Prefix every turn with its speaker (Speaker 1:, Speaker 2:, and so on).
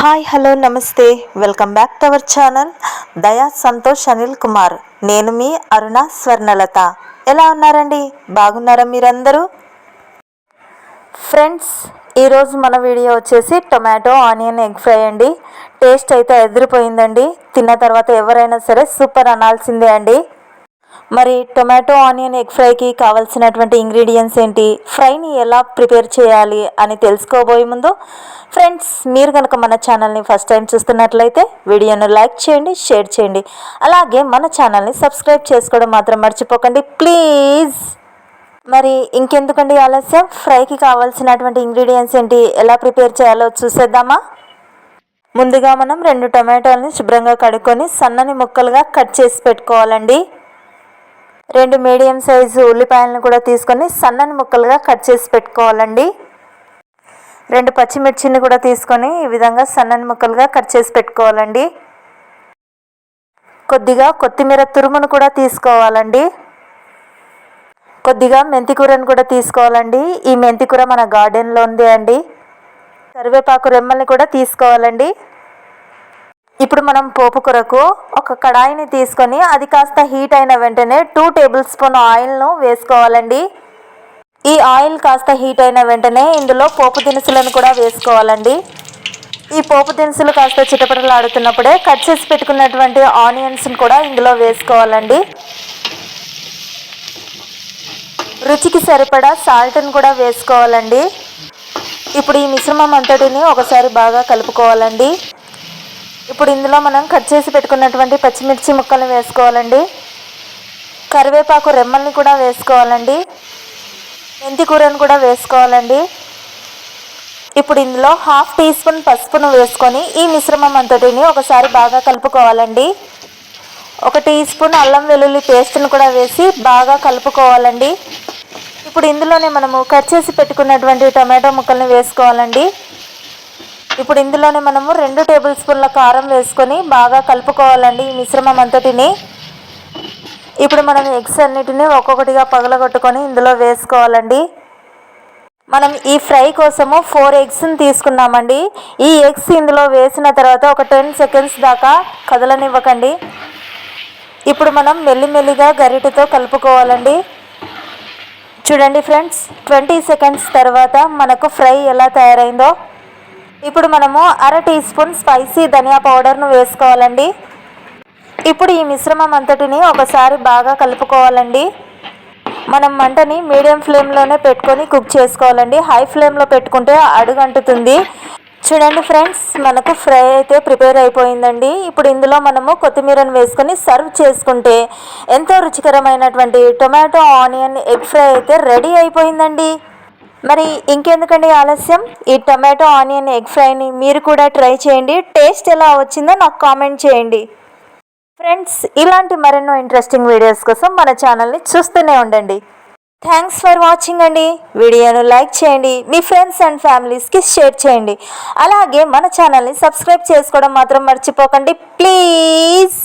Speaker 1: Hi hello నమస్తే. Welcome back to our channel Daya Santosh Anil Kumar నేను మీ అరుణ స్వర్ణలత. ఎలా ఉన్నారండి? బాగున్నారా మీరందరూ? ఫ్రెండ్స్ ఈరోజు మన వీడియో వచ్చేసి టొమాటో ఆనియన్ ఎగ్ ఫ్రై అండి. టేస్ట్ అయితే ఎదిరిపోయిందండి. తిన్న తర్వాత ఎవరైనా సరే సూపర్ అనాల్సిందే అండి. మరి టొమాటో ఆనియన్ ఎగ్ ఫ్రైకి కావాల్సినటువంటి ఇంగ్రీడియంట్స్ ఏంటి? ఫ్రైని ఎలా ప్రిపేర్ చేయాలి అని తెలుసుకోబోయే ముందు ఫ్రెండ్స్ మీరు కనుక మన ఛానల్ని ఫస్ట్ టైం చూస్తున్నట్లయితే వీడియోను లైక్ చేయండి షేర్ చేయండి. అలాగే మన ఛానల్ని సబ్స్క్రైబ్ చేసుకోవడం మాత్రం మర్చిపోకండి. ప్లీజ్! మరి ఇంకెందుకండి ఆలస్యం? ఫ్రైకి కావాల్సినటువంటి ఇంగ్రీడియంట్స్ ఏంటి? ఎలా ప్రిపేర్ చేయాలో చూసేద్దామా? ముందుగా మనం రెండు టొమాటోలని శుభ్రంగా కడుక్కొని సన్నని ముక్కలుగా కట్ చేసి పెట్టుకోవాలండి. రెండు మీడియం సైజు ఉల్లిపాయలను కూడా తీసుకొని సన్నని ముక్కలుగా కట్ చేసి పెట్టుకోవాలండి. రెండు పచ్చిమిర్చిని కూడా తీసుకొని ఈ విధంగా సన్నని ముక్కలుగా కట్ చేసి పెట్టుకోవాలండి. కొద్దిగా కొత్తిమీర తురుమును కూడా తీసుకోవాలండి. కొద్దిగా మెంతికూరను కూడా తీసుకోవాలండి. ఈ మెంతికూర మన గార్డెన్లో ఉంది అండి. కరివేపాకు రెమ్మల్ని కూడా తీసుకోవాలండి. ఇప్పుడు మనం పోపు కొరకు ఒక కడాయిని తీసుకొని అది కాస్త హీట్ అయిన వెంటనే టూ టేబుల్ స్పూన్ ఆయిల్ను వేసుకోవాలండి. ఈ ఆయిల్ కాస్త హీట్ అయిన వెంటనే ఇందులో పోపు దినుసులను కూడా వేసుకోవాలండి. ఈ పోపు దినుసులు కాస్త చిటపటలాడుతున్నప్పుడే కట్ చేసి పెట్టుకున్నటువంటి ఆనియన్స్ని కూడా ఇందులో వేసుకోవాలండి. రుచికి సరిపడా సాల్ట్ని కూడా వేసుకోవాలండి. ఇప్పుడు ఈ మిశ్రమం అంతటిని ఒకసారి బాగా కలుపుకోవాలండి. ఇప్పుడు ఇందులో మనం కట్ చేసి పెట్టుకున్నటువంటి పచ్చిమిర్చి ముక్కలను వేసుకోవాలండి. కరివేపాకు రెమ్మల్ని కూడా వేసుకోవాలండి. మెంతి కూరను కూడా వేసుకోవాలండి. ఇప్పుడు ఇందులో హాఫ్ టీ స్పూన్ పసుపును వేసుకొని ఈ మిశ్రమం అంతటిని ఒకసారి బాగా కలుపుకోవాలండి. ఒక టీ స్పూన్ అల్లం వెల్లుల్లి పేస్ట్ను కూడా వేసి బాగా కలుపుకోవాలండి. ఇప్పుడు ఇందులోనే మనము కట్ చేసి పెట్టుకున్నటువంటి టమాటో ముక్కల్ని వేసుకోవాలండి. ఇప్పుడు ఇందులోనే మనము రెండు టేబుల్ స్పూన్ల కారం వేసుకొని బాగా కలుపుకోవాలండి ఈ మిశ్రమం అంతటిని. ఇప్పుడు మనం ఎగ్స్ అన్నిటిని ఒక్కొక్కటిగా పగలగొట్టుకొని ఇందులో వేసుకోవాలండి. మనం ఈ ఫ్రై కోసము ఫోర్ ఎగ్స్ని తీసుకున్నామండి. ఈ ఎగ్స్ ఇందులో వేసిన తర్వాత ఒక టెన్ సెకండ్స్ దాకా కదలనివ్వకండి. ఇప్పుడు మనం మెల్లిమెల్లిగా గరిటతో కలుపుకోవాలండి. చూడండి ఫ్రెండ్స్ ట్వంటీ సెకండ్స్ తర్వాత మనకు ఫ్రై ఎలా తయారైందో. ఇప్పుడు మనము అర టీ స్పూన్ స్పైసీ ధనియా పౌడర్ను వేసుకోవాలండి. ఇప్పుడు ఈ మిశ్రమం అంతటిని ఒకసారి బాగా కలుపుకోవాలండి. మనం మంటని మీడియం ఫ్లేమ్లోనే పెట్టుకొని కుక్ చేసుకోవాలండి. హై ఫ్లేమ్లో పెట్టుకుంటే అడుగంటుతుంది. చూడండి ఫ్రెండ్స్ మనకు ఫ్రై అయితే ప్రిపేర్ అయిపోయిందండి. ఇప్పుడు ఇందులో మనము కొత్తిమీరను వేసుకొని సర్వ్ చేసుకుంటే ఎంతో రుచికరమైనటువంటి టొమాటో ఆనియన్ ఎగ్ ఫ్రై అయితే రెడీ అయిపోయిందండి. మరి ఇంకెందుకండి ఆలస్యం? ఈ టమాటో ఆనియన్ ఎగ్ ఫ్రైని మీరు కూడా ట్రై చేయండి. టేస్ట్ ఎలా వచ్చిందో నాకు కామెంట్ చేయండి. ఫ్రెండ్స్ ఇలాంటి మరెన్నో ఇంట్రెస్టింగ్ వీడియోస్ కోసం మన ఛానల్ని చూస్తూనే ఉండండి. థ్యాంక్స్ ఫర్ వాచింగ్ అండి. వీడియోను లైక్ చేయండి. మీ ఫ్రెండ్స్ అండ్ ఫ్యామిలీస్కి షేర్ చేయండి. అలాగే మన ఛానల్ని సబ్స్క్రైబ్ చేసుకోవడం మాత్రం మర్చిపోకండి. ప్లీజ్!